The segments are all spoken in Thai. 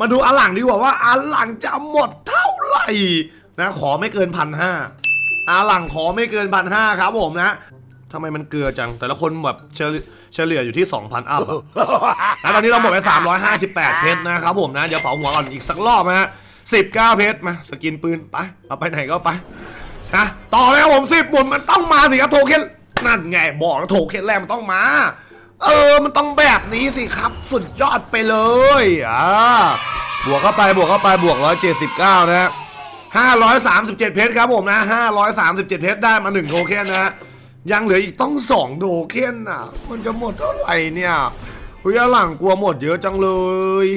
มาดูอาหลังดีกว่าว่าอาหลังจะหมดเท่าไหร่นะขอไม่เกินพันห้าอาหลังขอไม่เกินพันห้าครับผมนะทำไมมันเกลือจัง แต่ละคนแบบเฉลี่ยเฉลี่ยอยู่ที่ 2,000 อัพแล้วตอนนี้เราหมดไป 358 เพชรนะครับผมนะ เดี๋ยวเผาหัวก่อนอีกสักรอบนะฮะ19 เพชรมา สกินปืน ไป เอาไปไหนก็ไปนะต่อเลยครับผมสิบหมุนมันต้องมาสิครับโทเค็นนั่นไง บอกแล้วโทเค็นแรกมันต้องมา เออ มันต้องแบบนี้สิครับ สุดยอดไปเลยอ่าบวกเข้าไปบวกเข้าไปบวก 179 นะฮะ537 เพชรครับผมนะ 537 เพชรได้มา 1 โทเค็นนะฮะยังเหลืออีกต้อง 2 โทเค็นอะ มันจะหมดเท่าไหร่เนี่ยเฮ้ยหลังกลัวหมดเยอะจังเลย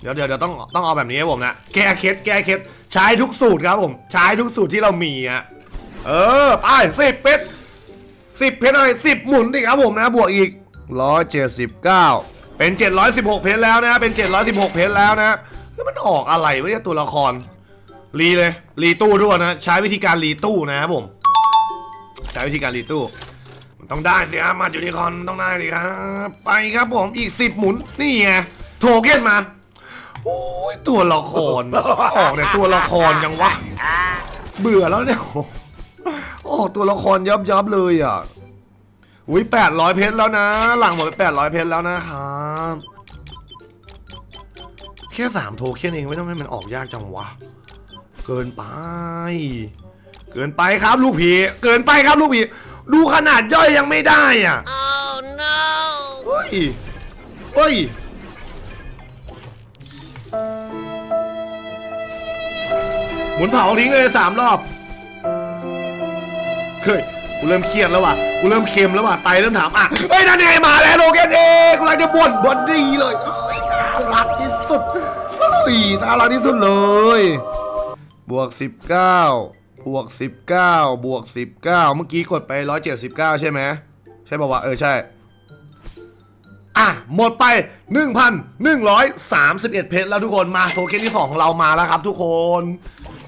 เดี๋ยวเดี๋ยวต้องต้องเอาแบบนี้ให้ผมนะ แก้เคล็ดแก้เคล็ดใช้ทุกสูตรครับผม ใช้ทุกสูตรที่เรามีอะ เออ ไปสิบเพชรสิบเพชรอะไรสิบหมุนดิครับผมนะ บวกอีก ร้อยเจ็ดสิบเก้าเป็นเจ็ดร้อยสิบหกเพชรแล้วนะเป็นเจ็ดร้อยสิบหกเพชรแล้วนะแล้วมันออกอะไรวะเนี่ยตัวละคร รีเลย รีตู้ด้วยนะ ใช้วิธีการรีตู้นะครับผม ใช้วิธีการรีตู้ มันต้องได้สิครับมาอยู่ที่คอนต้องได้สิครับ ไปครับผมอีกสิบหมุน นี่ไงโทเก้นมาโอ้ยตัวละครออกเนี่ยตัวละครยังวะ เบื่อแล้วเนี่ยโอ้ตัวละครยับยับเลยอะ อุ้ยแปดร้อยเพชรแล้วนะ หลังหมดไปแปดร้อยเพชรแล้วนะครับแค่สามโทเค็นเองไม่ต้องให้มันออกยากจังวะ เกินไป เกินไปครับลูกผีเกินไปครับลูกผีดูขนาดย่อยยังไม่ได้อะ Oh no! เฮ้ยเฮ้ยหมุนเผาทิ้งเลยสามรอบ เฮ้ยกูเริ่มเครียดแล้วว่ะกูเริ่มเค็มแล้วว่ะไตเริ่มถามอะเฮ้ยนั่นไงมาแล้วโลแกนเองกูกำลังจะบ่นบ่นดีเลยเฮ้ยน่ารักที่สุดเฮ้ยน่ารักที่สุดเลย บวก 19บวก 19บวก 19 เมื่อกี้กดไป 179 ใช่ไหมใช่ป่าวะเออใช่อะหมดไป 1,131 เพชรแล้วทุกคนมาโทเค็นที่2ของเรามาแล้วครับทุกคน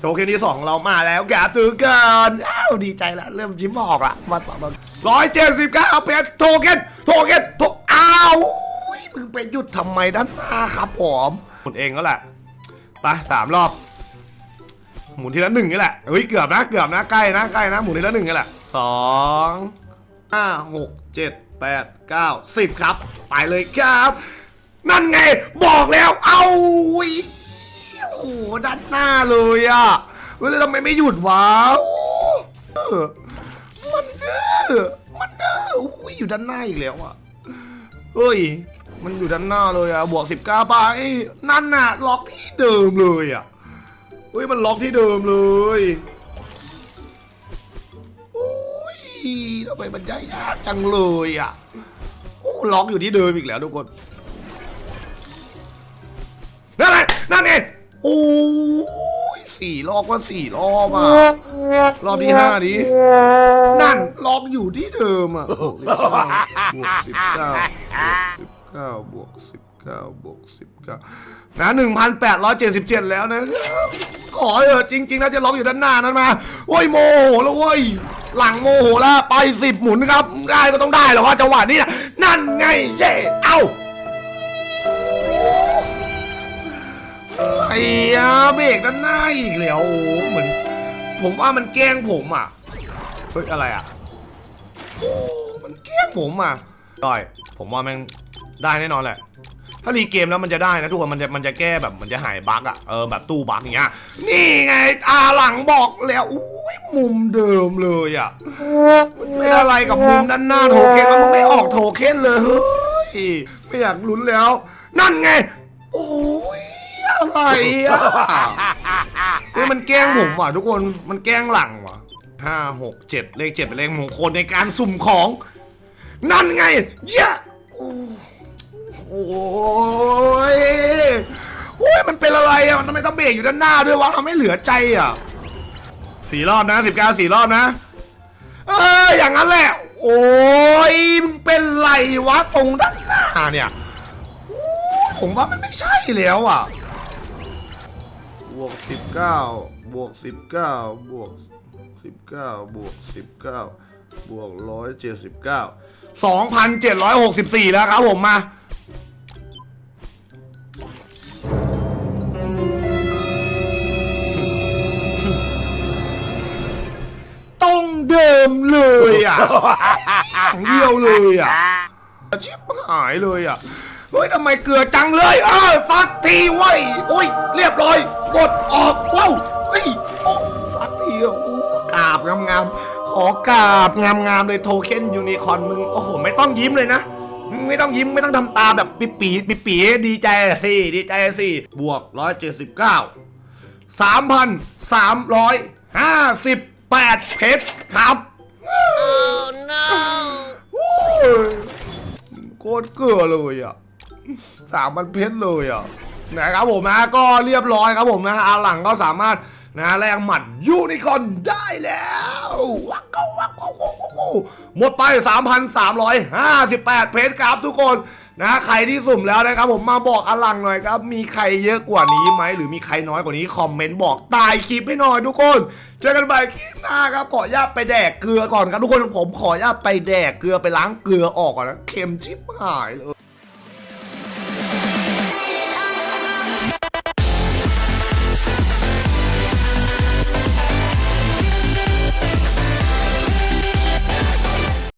โทเค็นที่2ของเรามาแล้วแกตื่นกันอ้าวดีใจแล้วเริ่มจิ้มออกละมาต่อมา ร้อยเจ็ดสิบเก้าเพชรโทเค็นโทเค็นโทอ้าวมึงไปหยุดทำไมด้านหน้าครับผมหมุนเองก็แหละไปสามรอบ หมุนทีละหนึ่งนี่แหละเฮ้ยเกือบนะเกือบนะใกล้นะใกล้นะหมุนทีละหนึ่งนี่แหละสองห้าหกเจ็ดแปดเก้าสิบครับ ไปเลยครับ นั่นไงบอกแล้วเอาโอ้โหด้านหน้าเลยอะเฮ้ยทำไมไม่หยุดวะมันเมันเด้ออุ้ยอยู่ด้านหน้าอีกแล้วอะเฮ้ย มันอยู่ด้านหน้าเลยอะบวกสิบเก้าไปนั่นน่ะล็อกที่เดิมเลยอะเฮ้ยมันล็อกที่เดิมเลยโอ้ยทำไมมันยากจังเลยอะโอ้ล็อกอยู่ที่เดิมอีกแล้วทุกคนนั่นไงนั่นไงโอ้ สี่รอบว่าสี่รอบอะ รอบที่ห้าดินั่นล็อกอยู่ที่เดิมอะบวกสิบเก้าบวกสิบเก้าบวกสิบเก้าบวกสิบเก้านะหนึ่งพันแปดร้อยเจ็ดสิบเจ็ดแล้วนะ ขอเถอะจริงๆนะจะล็อกอยู่ด้านหน้านั้นมาโอ้ยโมโหแล้วเว้ยหลังโมโหแล้วไปสิบหมุนครับ ได้ก็ต้องได้หรอว่าจังหวะนี้นะนั่นไงเย่เอ้า ไอ้อะเบรกด้านหน้าอีกแล้วโอ้โหเหมือน ผมว่ามันแกล้งผมอะเฮ้ยอะไรอะโอ้มันแกล้งผมอะด้อยผมว่าแม่งได้แน่นอนแหละ ถ้ารีเกมแล้วมันจะได้นะทุกคนมันจะมันจะแก้แบบมันจะหายบั๊กอะเออแบบตู้บั๊กอย่างเงี้ยนี่ไงอาหลังบอกแล้วอุ้ยมุมเดิมเลยอะมันเป็นอะไรกับมุมด้านหน้าโทเค็นมันไม่ออกโทเค็นเลยเฮ้ยไม่อยากลุ้นแล้ว นั่นไง โอ้ย อะไรอะเฮ้ยมันแกล้งผมว่ะทุกคนมันแกล้งหลังว่ะห้าหกเจ็ดเลขเจ็ดเป็นเลขมงคลในการสุ่มของ นั่นไงเยอะโอ้โอ้ยโอ้ยมันเป็นอะไรอะมันทำไมต้องเบรกอยู่ด้านหน้าด้วยวะทำให้เหลือใจอะสี่รอบนะสิบเก้าสี่รอบนะ เอออย่างนั้นแหละ โอ้ยมึงเป็นไรวะตรงด้านหน้าเนี่ย ผมว่ามันไม่ใช่แล้วอะ วกสิบเก้าบวกสิบเก้าบวกสิบเก้าบวกสิบเก้าบวกร้อยเจ็ดสิบเก้าสองพันเจ็ดร้อยหกสิบสี่แล้วครับผมมาต้องเดิมเลยอะของเดียวเลยอะชิบหายเลยอะ เฮ้ยทำไมเกลือจังเลย เออสักทีไว้อุ้ย เรียบร้อย กดออกว้าวเฮ้ยโอ้สักทีอะโอ้กราบงามๆขอกราบงามๆเลยโทเค็นยูนิคอร์นมึงโอ้โหไม่ต้องยิ้มเลยนะ ไม่ต้องยิ้มไม่ต้องทำตาแบบปิปีปิปีดีใจสิดีใจสิบวกร้อยเจ็ดสิบเก้าสามพันสามร้อยห้าสิบแปดเพชรครับโอ้ยโคตรเกลือเลยอะสามพันเพชรเลยอะ นะครับผมนะก็เรียบร้อยครับผมนะอาหลังก็สามารถนะแลกหมัดยูนิคอนได้แล้ววักเก้าวักเก้าวักเก้าวักเก้าหมดไป 3,358 เพชรครับทุกคนนะใครที่สุ่มแล้วนะครับผมมาบอกอลังหน่อยครับ มีใครเยอะกว่านี้ไหม หรือมีใครน้อยกว่านี้ คอมเมนต์บอกใต้คลิปให้หน่อยทุกคน เจอกันใหม่คลิปหน้าครับ ขอญาตไปแดกเกลือก่อนครับทุกคนผมขอญาตไปแดกเกลือไปล้างเกลือออกก่อนนะเค็มชิบหายเลย